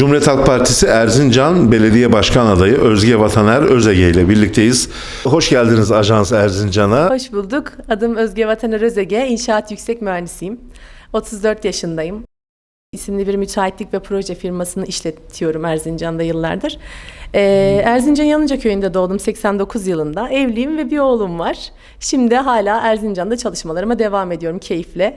Cumhuriyet Halk Partisi Erzincan Belediye Başkan Adayı Özge Vataner Özege ile birlikteyiz. Hoş geldiniz Ajans Erzincan'a. Hoş bulduk. Adım Özge Vataner Özege. İnşaat yüksek mühendisiyim. 34 yaşındayım. İsimli bir müteahhitlik ve proje firmasını işletiyorum Erzincan'da yıllardır. Ee, Erzincan Yanıca köyünde doğdum 89 yılında. Evliyim ve bir oğlum var. Şimdi hala Erzincan'da çalışmalarıma devam ediyorum keyifle.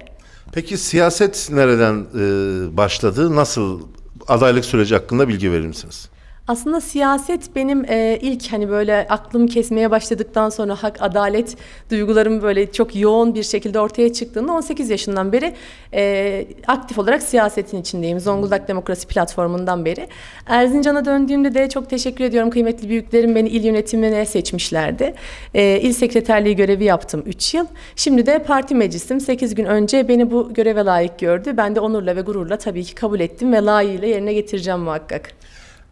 Peki siyaset nereden e, başladı? Nasıl adaylık süreci hakkında bilgi verir misiniz? Aslında siyaset benim e, ilk hani böyle aklım kesmeye başladıktan sonra hak, adalet duygularım böyle çok yoğun bir şekilde ortaya çıktığında 18 yaşından beri e, aktif olarak siyasetin içindeyim. Zonguldak Demokrasi Platformu'ndan beri. Erzincan'a döndüğümde de çok teşekkür ediyorum. Kıymetli büyüklerim beni il yönetimine seçmişlerdi. E, il sekreterliği görevi yaptım 3 yıl. Şimdi de parti meclisim 8 gün önce beni bu göreve layık gördü. Ben de onurla ve gururla tabii ki kabul ettim ve layığıyla yerine getireceğim muhakkak.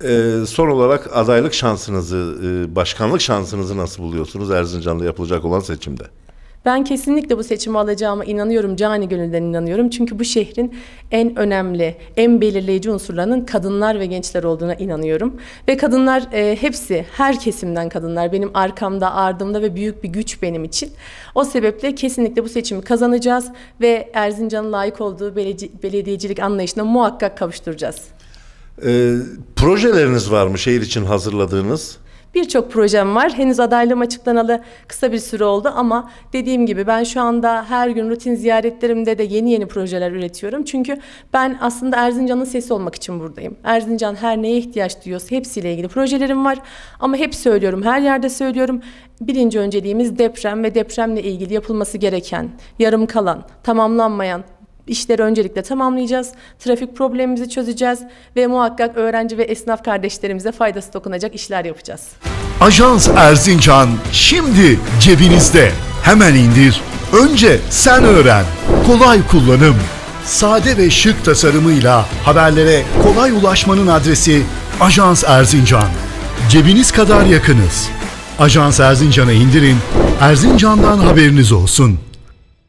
E, son olarak adaylık şansınızı, e, başkanlık şansınızı nasıl buluyorsunuz Erzincan'da yapılacak olan seçimde? Ben kesinlikle bu seçimi alacağıma inanıyorum, cani gönülden inanıyorum. Çünkü bu şehrin en önemli, en belirleyici unsurlarının kadınlar ve gençler olduğuna inanıyorum. Ve kadınlar e, hepsi, her kesimden kadınlar benim arkamda, ardımda ve büyük bir güç benim için. O sebeple kesinlikle bu seçimi kazanacağız ve Erzincan'ın layık olduğu belediye- belediyecilik anlayışına muhakkak kavuşturacağız. E, projeleriniz var mı şehir için hazırladığınız? Birçok projem var. Henüz adaylığım açıklanalı kısa bir süre oldu ama dediğim gibi ben şu anda her gün rutin ziyaretlerimde de yeni yeni projeler üretiyorum. Çünkü ben aslında Erzincan'ın sesi olmak için buradayım. Erzincan her neye ihtiyaç duyuyorsa hepsiyle ilgili projelerim var. Ama hep söylüyorum, her yerde söylüyorum. Birinci önceliğimiz deprem ve depremle ilgili yapılması gereken, yarım kalan, tamamlanmayan işleri öncelikle tamamlayacağız. Trafik problemimizi çözeceğiz ve muhakkak öğrenci ve esnaf kardeşlerimize faydası dokunacak işler yapacağız. Ajans Erzincan şimdi cebinizde. Hemen indir. Önce sen öğren. Kolay kullanım. Sade ve şık tasarımıyla haberlere kolay ulaşmanın adresi Ajans Erzincan. Cebiniz kadar yakınız. Ajans Erzincan'a indirin. Erzincan'dan haberiniz olsun.